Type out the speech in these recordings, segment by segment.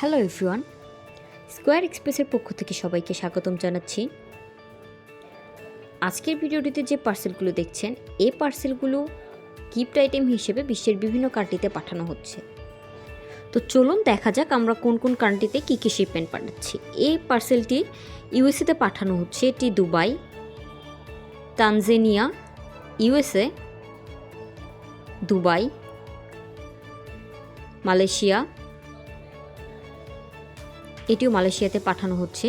Hello everyone, square এক্সপ্রেসের পক্ষ থেকে সবাইকে স্বাগতম জানাচ্ছি। আজকের ভিডিওটিতে যে পার্সেলগুলো দেখছেন, এই পার্সেলগুলো গিফট আইটেম হিসেবে বিশ্বের বিভিন্ন কান্ট্রিতে পাঠানো হচ্ছে। তো চলুন দেখা যাক আমরা কোন কোন কান্ট্রিতে কী কী শিপমেন্ট পাঠাচ্ছি। এই পার্সেলটি ইউএসএতে পাঠানো হচ্ছে, এটি Dubai, Tanzania, USA, Dubai, Malaysia এটিও মালয়েশিয়াতে পাঠানো হচ্ছে।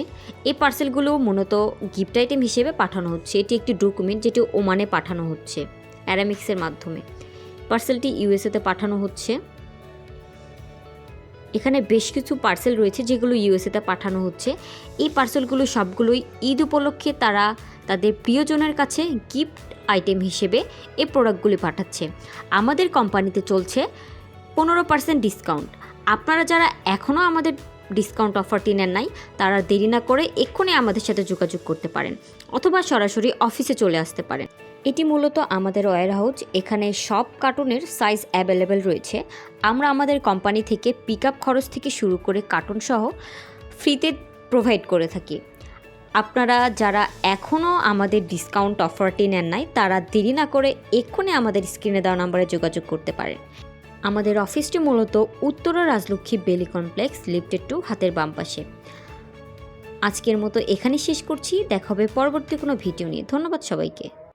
এই পার্সেলগুলো মূলত গিফট আইটেম হিসেবে পাঠানো হচ্ছে। এটি একটি ডকুমেন্ট যেটি ওমানে পাঠানো হচ্ছে অ্যারামিক্সের মাধ্যমে। পার্সেলটি ইউএসএতে পাঠানো হচ্ছে। এখানে বেশ কিছু পার্সেল রয়েছে যেগুলো ইউএসএতে পাঠানো হচ্ছে। এই পার্সেলগুলো সবগুলোই ঈদ উপলক্ষে তারা তাদের প্রিয়জনের কাছে গিফট আইটেম হিসেবে এই প্রোডাক্টগুলি পাঠাচ্ছে। আমাদের কোম্পানিতে চলছে পনেরো পার্সেন্ট ডিসকাউন্ট। আপনারা যারা এখনও আমাদের ডিসকাউন্ট অফারটি নেন নাই। তারা দেরি না করে এক্ষুনি আমাদের সাথে যোগাযোগ করতে পারেন, অথবা সরাসরি অফিসে চলে আসতে পারেন। এটি মূলত আমাদের ওয়ার হাউস এখানে সব কার্টুনের সাইজ অ্যাভেলেবেল রয়েছে। আমরা আমাদের কোম্পানি থেকে পিক আপ খরচ থেকে শুরু করে কার্টুন সহ ফ্রিতে প্রোভাইড করে থাকি। আপনারা যারা এখনও আমাদের ডিসকাউন্ট অফারটি নেন নাই, তারা দেরি না করে এক্ষুনি আমাদের স্ক্রিনে দেওয়া নাম্বারে যোগাযোগ করতে পারেন। আমাদের অফিসটি মূলত উত্তরা রাজলক্ষ্মী বেলি কমপ্লেক্স লিফটেড টু হাতের বাম পাশে। আজকের মতো এখানে শেষ করছি। দেখা হবে পরবর্তী কোনো ভিডিও নিয়ে। ধন্যবাদ সবাইকে।